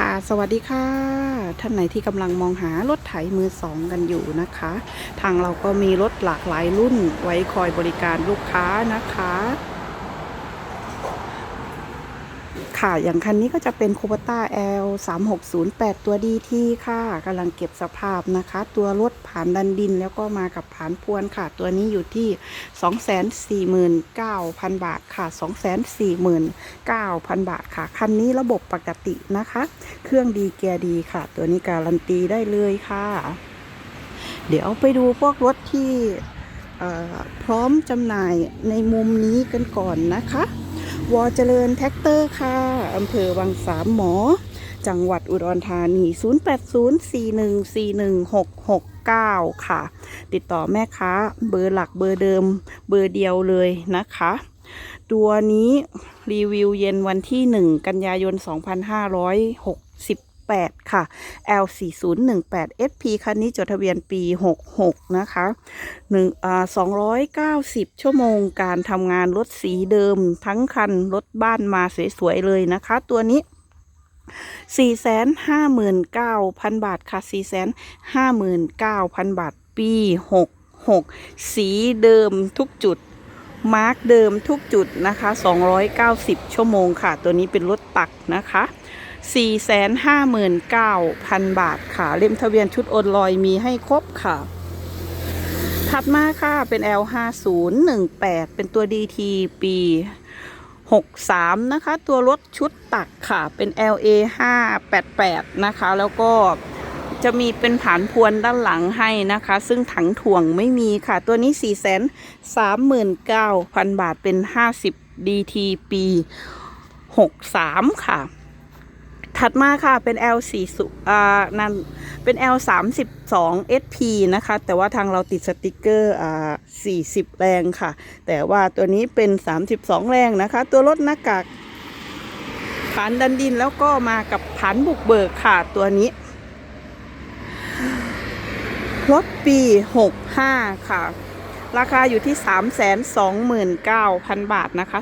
ค่ะ สวัสดีค่ะ ท่านไหนที่กำลังมองหารถไถมือสองกันอยู่นะคะ ทางเราก็มีรถหลากหลายรุ่นไว้คอยบริการลูกค้านะคะ ค่ะ อย่างคันนี้ก็จะเป็น c u b a t a L 3608 ตัว DT ค่ะกำลังเก็บสภาพนะคะ ตัวรถผ่านดันดินแล้วก็มากับผ่านพวนค่ะ ตัวนี้อยู่ที่ 249,000 บาทค่ะ 249,000 บาทค่ะ คันนี้ระบบปกตินะคะ เครื่องดีเกียร์ดีค่ะ ตัวนี้การันตีได้เลยค่ะ เดี๋ยวไปดูพวกรถที่พร้อมจำหน่ายในมุมนี้กันก่อนนะคะ วอเจริญแท็กเตอร์ค่ะ อำเภอวังสามหมอ จังหวัดอุดรธานี 0804141669 ค่ะ ติดต่อแม่ค้าเบอร์หลักเบอร์เดิม เบอร์เดียวเลยนะคะ ตัวนี้รีวิวเย็นวันที่ 1 กันยายน 8 ค่ะ L4018 SP คันนี้จดทะเบียนปี 66 นะคะหนึ่งอ่า290 ชั่วโมงการทำงานรถสีเดิมทั้งคันรถบ้านมาสวย ๆ เลยนะคะ ตัวนี้459,000บาทค่ะ459,000บาท ปี66สีเดิมทุกจุด มาร์กเดิมทุกจุดนะคะ290ชั่วโมงค่ะ ตัวนี้เป็นรถตักนะคะ 459,000 บาทค่ะ เล่มทะเบียนชุดโอนลอยมีให้ครบค่ะ ถัดมาค่ะเป็น L5018 เป็นตัว DT ปี 63 นะคะ ตัวรถชุดตักค่ะเป็น LA 588 นะคะ แล้วก็จะมีเป็นผานพวนด้านหลังให้นะคะ ซึ่งถังถ่วงไม่มีค่ะ ตัวนี้ 439,000 บาทเป็น 50 DT ปี 63 ค่ะ ถัดมาค่ะเป็น L 4อ่านั่นเป็น L 3 2 SP นะคะ แต่ว่าทางเราติดสติกเกอร์อ่า40 แรงค่ะ แต่ว่าตัวนี้เป็น 32 แรงนะคะ ตัวรถหน้ากากผานดันดินแล้วก็มากับผานบุกเบิกค่ะตัวนี้รถปี 65 ค่ะ ราคาอยู่ที่ 329,000 บาทนะคะ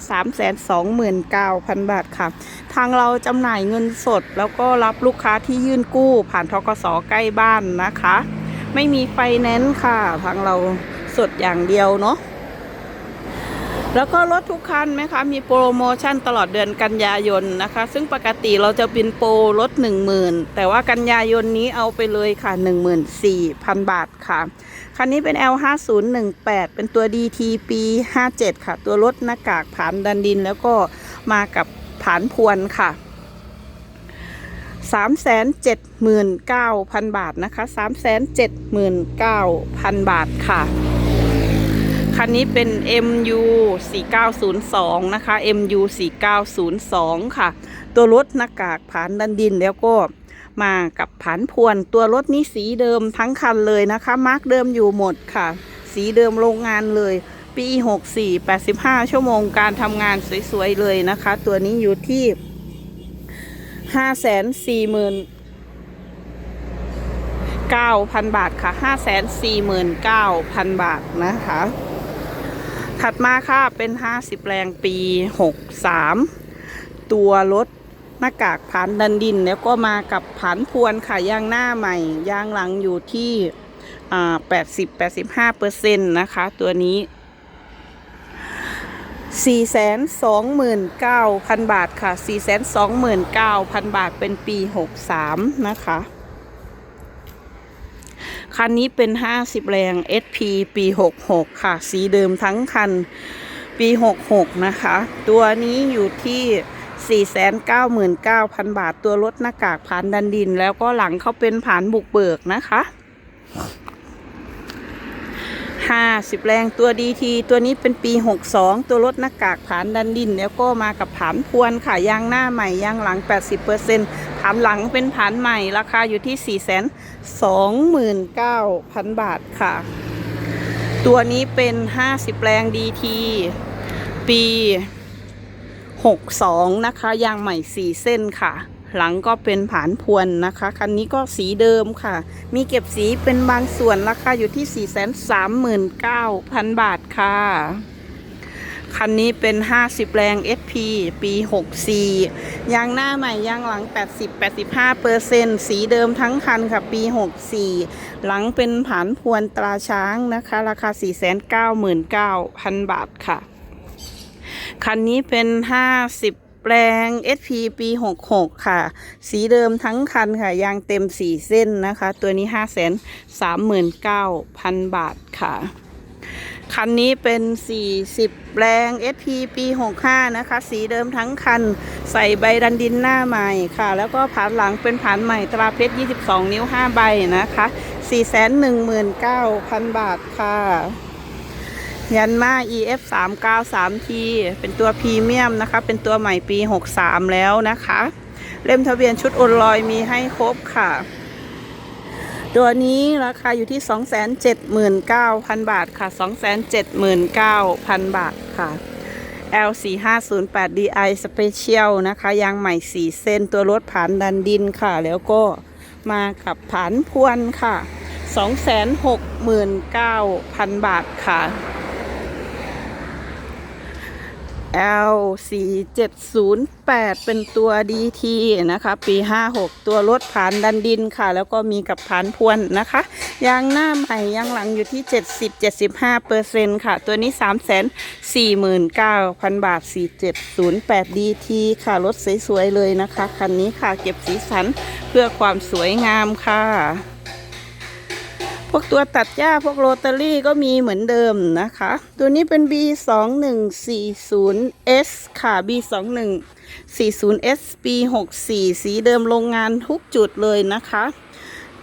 329,000 บาทค่ะ ทางเราจำหน่ายเงินสด แล้วก็รับลูกค้าที่ยื่นกู้ผ่านทกสใกล้บ้านนะคะ ไม่มีไฟแนนซ์ค่ะ ทางเราสดอย่างเดียวเนาะ แล้วก็รถทุกคันไหมคะมีโปรโมชั่นตลอดเดือนกันยายนนะคะ ซึ่งปกติเราจะเป็นโปรลด 10,000 แต่ว่ากันยายนนี้เอาไปเลยค่ะ 14,000 บาทค่ะ คันนี้เป็น L5018 เป็นตัว DT ปี 57 ค่ะ ตัวรถหน้ากากผานดันดิน แล้วก็มากับผานพวนค่ะ379,000 บาทนะคะ 379,000 บาทค่ะ คันนี้เป็น MU 4902นะคะ MU 4902 ค่ะ ตัวรถหน้ากากผานดันดินแล้วก็มากับผานพวน ตัวรถนี้สีเดิมทั้งคันเลยนะคะ มาร์กเดิมอยู่หมดค่ะ สีเดิมโรงงานเลย ปี 64 85 ชั่วโมงการทำงานสวยๆเลยนะคะ ตัวนี้อยู่ที่ 540,000 9,000 บาทค่ะ 549,000 บาทนะคะ ถัดมาค่ะเป็น50แรงปี63ตัวรถหน้ากากผานดันดิน แล้วก็มากับผันพวนค่ะยางหน้าใหม่ยางหลังอยู่ที่80-85เปอร์เซ็นต์นะคะ ตัวนี้429,000บาทค่ะ429,000บาทเป็นปี63นะคะ คันนี้เป็น 50 แรง SP ปี 66 ค่ะ สีเดิมทั้งคันปี 66 นะคะ ตัวนี้อยู่ที่ 499,000 บาท ตัวรถหน้ากากผ่านดันดิน แล้วก็หลังเขาเป็นผ่านบุกเบิกนะคะ 50 แรงตัว DT ตัวนี้เป็นปี 62 ตัวรถหน้ากากผานดันดิน แล้วก็มากับผานพวนค่ะยางหน้าใหม่ยางหลัง 80%ผานหลังเป็นผานใหม่ราคาอยู่ที่ 429,000 บาทค่ะ ตัวนี้เป็น 50 แรง DT ปี 62 นะคะยางใหม่ 4 เส้นค่ะ หลังก็เป็นผานพวนนะคะ คันนี้ก็สีเดิมค่ะ มีเก็บสีเป็นบางส่วนราคาอยู่ที่ 439,000 บาทค่ะ คันนี้เป็น 50 แรง SP ปี 64 ยางหน้าใหม่ยางหลัง 80-85เปอร์เซ็นต์สีเดิมทั้งคันค่ะ ปี 64 หลังเป็นผานพวนตราช้างนะคะ ราคา 499,000 บาทค่ะ คันนี้เป็น 50 แปลง SP ปี 66 ค่ะ สีเดิมทั้งคันค่ะ ยางเต็ม 4 เส้นนะคะ ตัวนี้ 539,000 บาทค่ะ คันนี้เป็น 40แรง SP ปี 65 นะคะ สีเดิมทั้งคัน ใส่ใบดันดินหน้าใหม่ค่ะ แล้วก็ผานหลังเป็นผานใหม่ตราเพชร 22 นิ้ว 5 ใบนะคะ 419,000 บาทค่ะ ยันมา EF 393 t เป็นตัวพรีเมียมนะคะ เป็นตัวใหม่ปี 63 แล้วนะคะ เล่มทะเบียนชุดโอนลอยมีให้ครบค่ะ ตัวนี้ราคาอยู่ที่ 279,000 บาทค่ะ 279,000 บาทค่ะ L4508 DI Special นะคะ ยางใหม่ 4 เส้นตัวรถผ่านดันดินค่ะ แล้วก็มากับผานพวนค่ะ 269,000 บาทค่ะ L 4 7 0 8 เป็นตัว DT นะคะ ปี 56 ตัวรถผ่านดันดินค่ะ แล้วก็มีกับผ่านพวนนะคะ ยางหน้าใหม่ยางหลังอยู่ที่ 70-75เปอร์เซ็นค่ะ ตัวนี้ 349,000 บาท 4708 DT ค่ะ รถสวย ๆ เลยนะคะ คันนี้ค่ะเก็บสีสันเพื่อความสวยงามค่ะ พวกตัวตัดหญ้าพวกโรตารี่ก็มีเหมือนเดิมนะคะ ตัวนี้เป็น B 2 1 4 0 S ค่ะ B 2 1 4 0 S B 6 4 สีเดิมโรงงานทุกจุดเลยนะคะ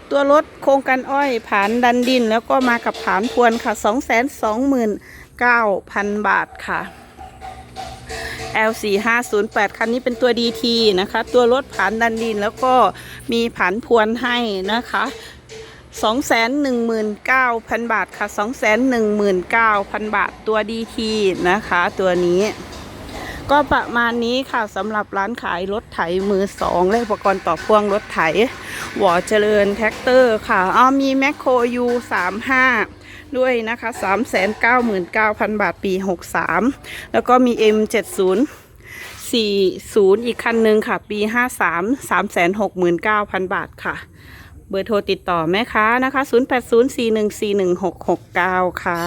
ตัวรถโครงการอ้อยผานดันดิน แล้วก็มากับผานพวนค่ะ 229,000 บาทค่ะ L4508 คันนี้เป็นตัว DT นะคะ ตัวรถผานดันดินแล้วก็มีผานพวนให้นะคะ 219,000บาทค่ะ219,000บาทตัว DT นะคะ ตัวนี้ ก็ประมาณนี้ค่ะสำหรับร้านขายรถไถมือสองและอุปกรณ์ต่อพ่วงรถไถหวอเจริญแท็กเตอร์ค่ะอ้อมีแมคโคร U35 ด้วยนะคะ399,000บาทปี63แล้วก็มี M70 40 อีกคันหนึ่งค่ะ ปี 53 369,000 บาทค่ะ เบอร์โทรติดต่อแม่ค้านะคะ 0804141669 ค่ะ